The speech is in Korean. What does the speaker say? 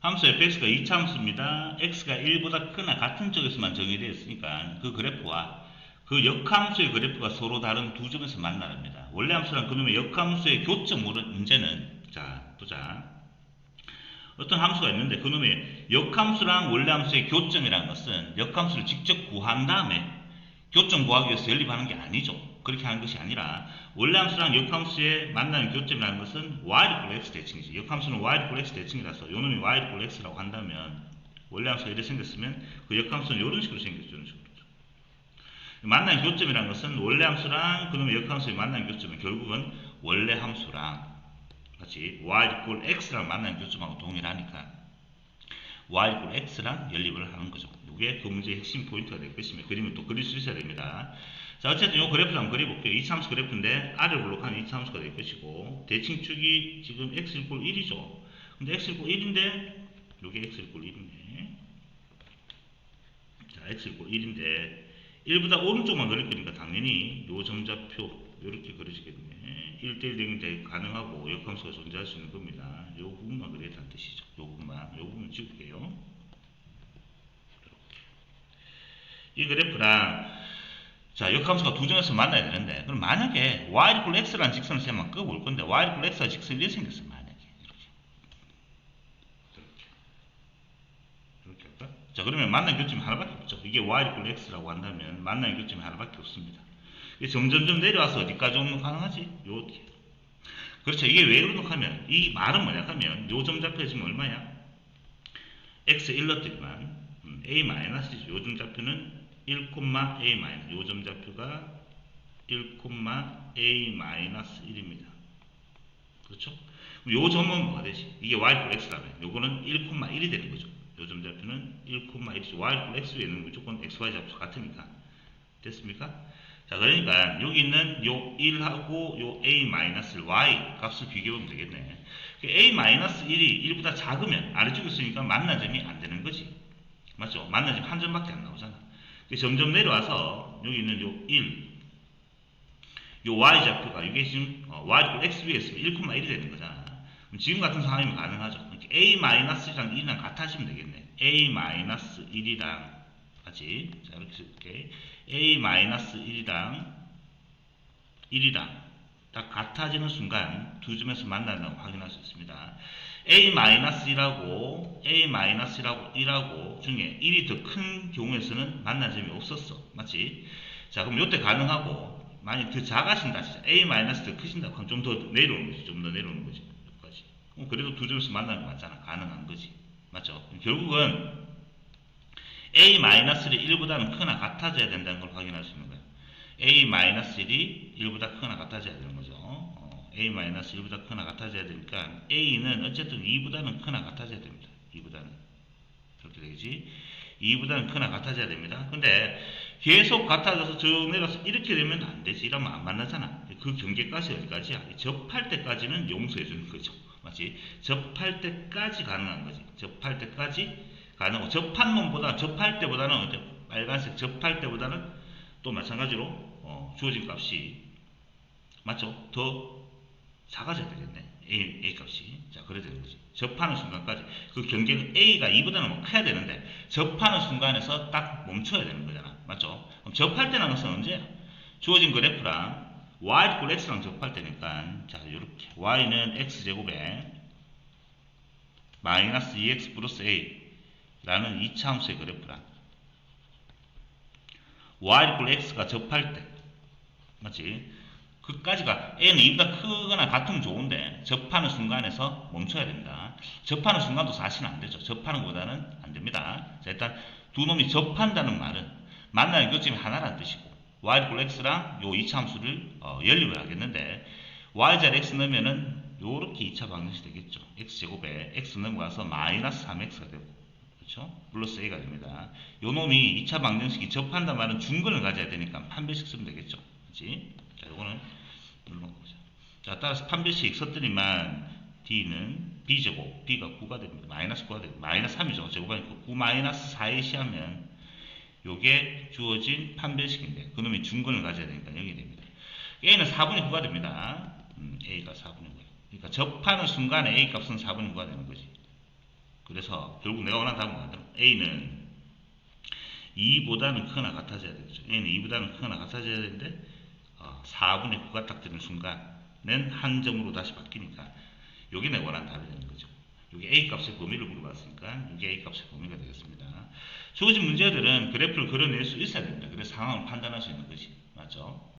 함수 fx가 2차 함수입니다. x가 1보다 크나 같은 쪽에서만 정의되어 있으니까 그 그래프와 그 역함수의 그래프가 서로 다른 두 점에서 만나랍니다. 원래 함수랑 그놈의 역함수의 교점 문- 문제는 자 보자. 어떤 함수가 있는데 그놈의 역함수랑 원래 함수의 교점이라는 것은 역함수를 직접 구한 다음에 교점 구하기 위해서 연립하는 게 아니죠. 그렇게 하는 것이 아니라 함수랑 역함수의 만나는 교점이라는 것은 y x 대칭이지. 역함수는 y x 대칭이라서 요놈이 y x라고 한다면 함수가 이렇게 생겼으면 그 역함수는 이런 식으로 생겼죠. 이런 식으로. 만나는 교점이라는 것은 원래 함수랑 그놈의 역함수의 만나는 교점은 결국은 원래 함수랑 같이 y x랑 만나는 교점하고 동일하니까 y x랑 연립을 하는 거죠. 이게 그 문제의 핵심 포인트가 될 것이며 그림을 또 그릴 수 있어야 됩니다. 자 어쨌든 이 그래프를 한번 그려볼게요. 이차함수 그래프인데 R을 블록하는 이차함수가 될 것이고 대칭축이 지금 x = 1이죠. 근데 x = 1인데 이게 x = 1이네. 자 x = 1인데 1보다 오른쪽만 그릴 거니까 당연히 요 점좌표 이렇게 그려지겠네. 1대1 대응이 가능하고 역함수가 존재할 수 있는 겁니다. 요 부분만 그려야 는 뜻이죠. 요 부분만. 요 부분 찍을게요. 이 그래프랑 자, 역함수가 두 점에서 만나야 되는데 그럼 만약에 y = x라는 직선을 세면 끄볼 건데 y = x가 직선이 이렇게 생겼어 만약에. 이렇게. 이렇게 할까? 자 그러면 만난 교점이 하나밖에 없죠. 이게 y = x라고 한다면 만난 교점이 하나밖에 없습니다. 이게 점점점 내려와서 어디까지 오는 가능하지? 요 그렇죠. 이게 왜 그런가 하면 이 말은 뭐냐 하면 요 점좌표 지금 얼마야? x 1 넣었더니만 음, a 마이너스죠 요점 좌표는 1,a 마이너스 요점 좌표가 1,a 마이너스 1입니다. 그렇죠? 요 점은 뭐가 되지? 이게 y x라면 요거는 1,1이 되는 거죠. 요점 좌표는 1,1이죠. y x에는 무조건 xy 좌표 같으니까. 됐습니까? 자, 그러니까 여기 있는 요 1하고 요 a 마이너스 y 값을 비교해보면 되겠네. 그 a 마이너스 1이 1보다 작으면 아래쪽에 있으니까 만난 점이 안 되는 거지. 맞죠? 만난 점한 점밖에 안 나오잖아. 점점 내려와서 여기 있는 요 1, 요 y 좌표가 이게 지금 어, y x 위에 있으면 1,1이 되는 거잖아. 지금 같은 상황이면 가능하죠. 이렇게 a 마이너스랑 1이랑 같아지면 되겠네. a 마이너스 1이랑 같이 자 이렇게 쓸게. a 마이너스 1이랑 1이랑 딱 같아지는 순간 두 점에서 만난다고 확인할 수 있습니다. A-1하고 a-1하고 1하고 중에 1이 더 큰 경우에서는 만난 점이 없었어. 맞지? 자, 그럼 요때 가능하고 만약 더 작아진다. 진짜 a-더 크신다. 그럼 좀 더 내려오는 거지. 좀 더 내려오는 거지. 그럼 그래도 두 점에서 만나는 거 맞잖아. 가능한 거지. 맞죠? 결국은 a-를 1보다는 크나 같아져야 된다는 걸 확인할 수 있는 거야. a-1이 1보다 크거나 같아져야 되는 거죠. 어, a-1보다 크거나 같아져야 되니까 a는 어쨌든 2보다는 크거나 같아져야 됩니다. 2보다는 그렇게 되겠지. 2보다는 크거나 같아져야 됩니다. 근데 계속 같아져서 쭉 내려서 이렇게 되면 안 되지. 이러면 안 만나잖아. 그 경계까지 어디까지야? 접할 때까지는 용서해 주는 거죠. 맞지? 접할 때까지 가능한 거지. 접할 때까지 가능하고 접한 놈보다 접할 때보다는 어때? 빨간색 접할 때보다는 또 마찬가지로 어, 주어진 값이 맞죠? 더 작아져야 되겠네. A, A 값이. 자, 그래야 되는 거지. 접하는 순간까지. 그 경계는 A가 2보다는 뭐 커야 되는데, 접하는 순간에서 딱 멈춰야 되는 거잖아. 맞죠? 그럼 접할 때라는 것은 언제야? 주어진 그래프랑 y = x랑 접할 때니까, 자, 요렇게. y는 x제곱에 마이너스 2x 플러스 a 라는 2차 함수의 그래프랑 y x가 접할 때 맞지? 그까지가 n은 2보다 크거나 같으면 좋은데 접하는 순간에서 멈춰야 됩니다. 접하는 순간도 사실은 안 되죠. 접하는 것보다는 안 됩니다. 자, 일단 두 놈이 접한다는 말은 만나는 교점이 하나라는 뜻이고 y x랑 요 2차 함수를 어, 연립을 하겠는데 y자 x 넣으면은 요렇게 2차 방정식 되겠죠. x제곱에 x 넘어가서 마이너스 3x가 되고 그렇죠? 플러스 a가 됩니다. 요 놈이 2차 방정식이 접한단 말은 중근을 가져야 되니까 판별식 쓰면 되겠죠. 그렇지? 자, 요거는 눌러놓고 보자. 자, 따라서 판별식 썼더니만 d는 b제곱, b가 9가 됩니다. 마이너스 9가 됩니다. 마이너스 3이죠. 제곱하니까 9 마이너스 4에 시하면 요게 주어진 판별식인데 그놈이 중근을 가져야 되니까 여기 됩니다. a는 4분의 9가 됩니다. 음, a가 4분의 9. 그러니까 접하는 순간에 a 값은 4분의 9가 되는 거지. 그래서 결국 내가 원하는 답은 뭐냐? A는 2보다는 크거나 같아져야 되겠죠. A는 2보다는 크거나 같아져야 되는데 어, 4분의 9가 딱 되는 순간은 한 점으로 다시 바뀌니까 요게 내가 원하는 답이 되는 거죠. 요게 A 값의 범위를 물어봤으니까 요게 A 값의 범위가 되겠습니다. 주어진 문제들은 그래프를 그려낼 수 있어야 됩니다. 그래서 상황을 판단할 수 있는 것이 맞죠.